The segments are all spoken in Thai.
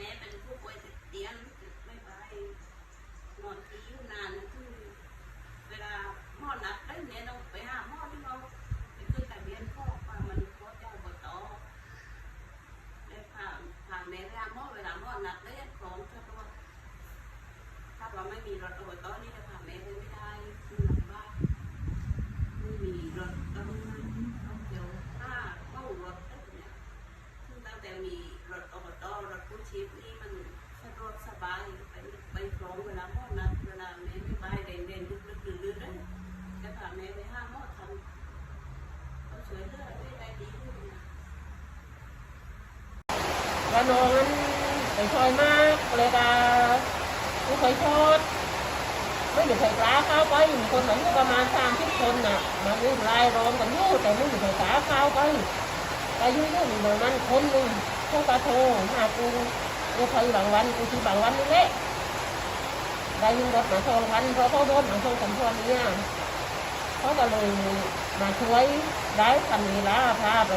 ม่เป็นผู้ป่วยติดเตียงไม่ไปนอนที่อยู่นานคือ เวลาหมอนักได้แม่ต้องไปหาหมอที่เราไปขึ้นทะเบียนพ่อว่ามันโคตรเจ้าบตแล้วพาพาแม่ไปหาหมอเวลาหมอนักได้ของถ้าว่าถ้าว่าไม่มีรถอบตนี่จะพาแม่ไปไม่ได้คือลำบากไม่มีรถต้องต้องเดี๋ยวถ้าเข้ารถเนี่ยซึ่งตั้งแต่มีรถอบตรถกู้ชีพ สบายไปไปคล้องเวลาหม้อนัดเวลาแม่ไม่ไปเดินเดินลึกลึกลื่นลื่นเลยจะพาแม่ไปห้าหม้อทำเขาช่วยเหลือได้ได้ดีขึ้นนะ và nó phải thôi mà เลยก็กูเคยโทษไม่อยู่ไทยกล้าเข้าไปคนเหมือนประมาณสามสิบคนน่ะมันวิ่งไล่ร้องกันยู่แต่ไม่อยู่ไทยกล้าเข้าไปแต่ยุ่งยุ่งเดี๋ยวนั้นคนหนึ่งเขาก็โทรหากู กูเคยบางวันกูที่บางวันนี่แหละได้ยิงรถมาสองพันเพราะเขาโดนมาสองสามคนเนี่ยเขาก็เลยมาช่วยได้ทันเวลาพาไป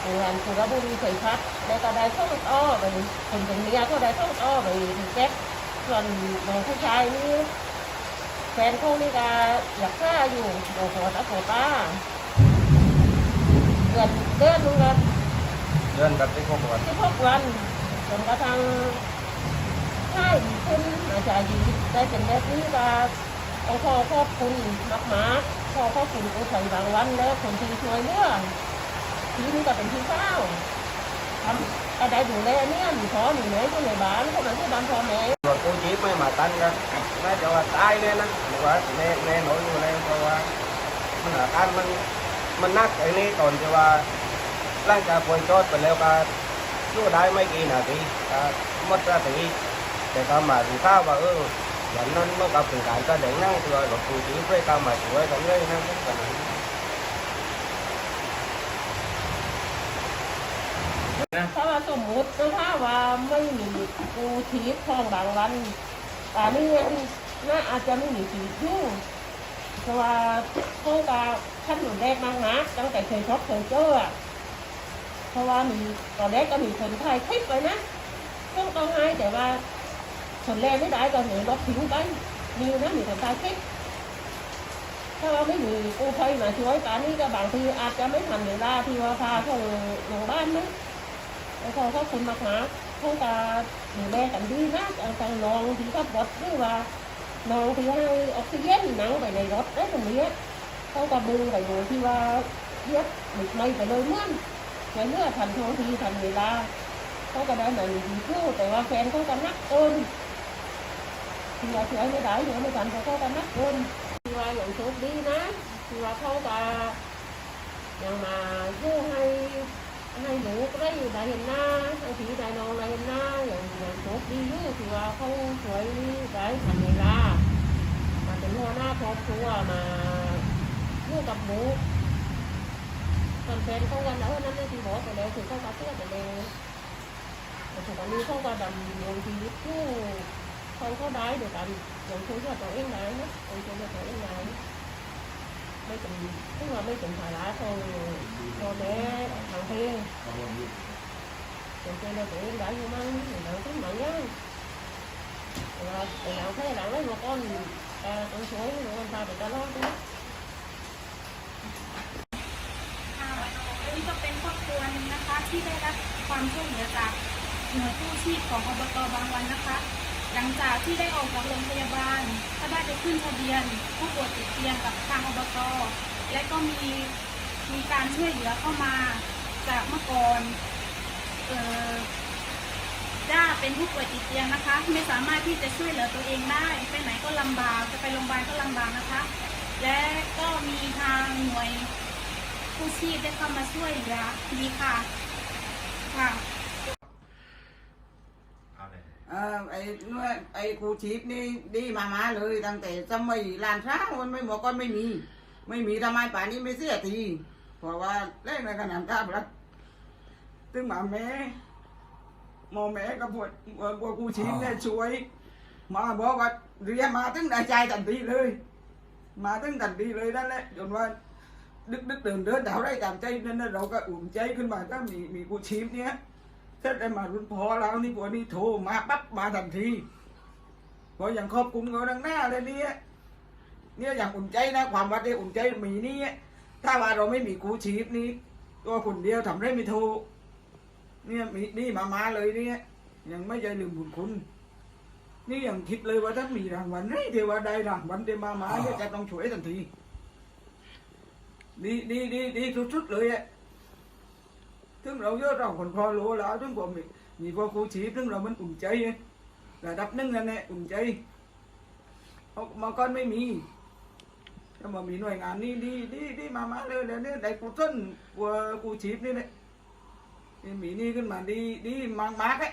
โรงงานสุรบุรีเคยพัดแล้วก็ได้ท่องอ้อไปคนเป็นเมียก็ได้ท่องอ้อไปแจ็คส่วนน้องผู้ชายนี่แฟนเขานี่ก็อยากฆ่าอยู่โอ้โหตาโหป้าเดือนเดือนนึงละเดือนกับที่พวกวันสิบหกวัน จนกระทั่งใช่ดีขึ้นอาจารย์ดีได้เป็นแบบนี้ก็เอาพ่อขอบคุณมากมากๆพ่อขอบคุณอุทัยบางวันแล้วคนที่ช่วยเหลือทีนี้ก็เป็นที่เศร้าทำอะไรดูแลเนี่ยมีพ่อมีแม่ก็ในบ้านก็มันที่บ้านพ่อแม่รถกู้ชีพไม่มาตันกันน่าจะว่าตายเลยนะหรือว่าแน่แน่หนอนอยู่แล้วเพราะว่ามันอาการมันมันนักไอ้นี่ตอนที่ว่าร่างกายป่วยจอดไปแล้วก็ สู้ได้ไม่กี่นาทีก็หมดนาทีแต่ก็มาดูข้าวว่าเอออย่างนั้นเมื่อกับเป็นการแสดงนั่งตัวรถกู้ชีเพื่อการมาช่วยกันเลยนะกันนั้นถ้าว่าสมมติถ้าว่าไม่มีกูชีพทองบางวันป่นนี้น่าอาจจะไม่มีชีวิตอยู่เพราะว่าเขากาขั้นหนุนแรกมากนะตั้งแต่เคยพบเคยเจอ เพราะว่ามีตอนแรกก็มีคนถ่ายคลิปไว้นะต้องต้องให้แต่ว่าคนแรกไม่ได้ก็เหนือลบทิ้งไปมีนะมีคนถ่ายคลิปถ้าเราไม่มีกู้ภัยมาช่วยป่านนี้ก็บางทีอาจจะไม่ทันเวลาที่ว่าพาเขาโรงพยาบาลนะแล้วเขาเขาคุณมากนะเขาจะดูแลกันดีนะเอาทางน้องที่ขับรถหรือว่าน้องที่ให้ออกซิเจนหนังไปในรถได้ตรงนี้เขาก็บึงไปดูที่ว่าเย็บหลุดไม่ไปเลยเมื่อน ช่วยเหลือทันท่วงทีทันเวลาเขาก็ได้หมาดีคู่แต่ว่าแฟนเขาก็นักเกินที่ว่าช่วยไม่ได้เดี๋ยวไม่ทันเขาก็นักเกินที่ว่าอย่างโชคดีนะที่ว่าเขาก็ยังมาช่วยให้ให้หนูได้อยู่ได้เห็นหน้าให้ผีได้นองได้เห็นหน้าอย่างอย่างโชคดีอยู่ที่ว่าเขาสวยได้ทันเวลามาเป็นหัวหน้าครอบครัวมาอยู่กับหมู แฟนเขากันแล้วนั่นเลยที่บอกไปแล้วคือเขาก็เชื่อไปแล้วแต่ถึงวันนี้เขาก็ดำรงชีวิตอยู่เขาก็ได้เดี๋ยวกันอย่างช่วยเหลือตัวเที่ได้รับความช่วยเหลือจากหน่วยกู้ชีพของอบตบางวันนะคะ หลังจากที่ได้ออกจากโรงพยาบาลก็ได้ไปขึ้นทะเบียน ผู้ป่วยติดเตียงกับทางอบตและก็มีมีการช่วยเหลือเข้ามาจากเมื่อก่อนเอ่อย่าเป็นผู้ป่วยติดเตียงนะคะ ไม่สามารถที่จะช่วยเหลือตัวเองได้ไปไหนก็ลำบากจะไปโรงพยาบาลก็ลำบากนะคะ และก็มีทางหน่วย กู้ชีพได้เข้ามาช่วยเหลือดีค่ะ ค่ะเอ่อไอ้นื้อไอ้ครูชีพนี่ดีมามาเลยตั้งแต่สมัยลานช้างมันไม่หมอก่อนไม่มี ไม่มีทำไมป่านนี้ไม่เสียทีเพราะว่าเล่นในขนาดกล้าบลัดตึงหมาแม่หมอแม่กับพวกพวกครูชีพเนี่ยช่วย มาบอกว่าเรียนมาตึงได้ใจทันทีเลย มาตึงทันทีเลยนั่นแหละจนว่า ดึกดึกเดินเดินเดาได้ตามใจนั่นนะเราก็อุ่นใจขึ้นมาก็มีมีครูชีพเนี่ยเสร็จได้มารุ่นพอแล้วนี่พวกนี้โทรมาปั๊บมาทันทีเพราะอย่างขอบคุณเขาดังหน้าเลยเนี่ยเนี่ยอย่างอุ่นใจนะความวัดได้อุ่นใจมีนี่ถ้าว่าเราไม่มีกูชีพนี้ ตัวคนเดียวทำได้ไม่ถูกเนี่ยมีนี่มามาเลยเนี่ยยังไม่ใจลืมบุญคุณนี่ยังคิดเลยว่าถ้ามีรางวัลนี่เทวดาได้รางวัลเดมามาเนี่ยจะต้องช่วยทันที ดีดีดีดีสุดๆเลยอะถึงเราเยอะเราคนพอรู้แล้วถึงผมมีมีพวกครูชีพถึงเรามันอุ่นใจระดับหนึงนั่นแหละอุ่นใจเพรามาก่อนไม่มีถ้ามามีหน่วยงานนี่ดีดีดีมามาเลยเลยเนี่ยได้กูต้นกูชีพนี่แหละนี่มีนี่ขึ้นมาดีดีมากมากๆอะ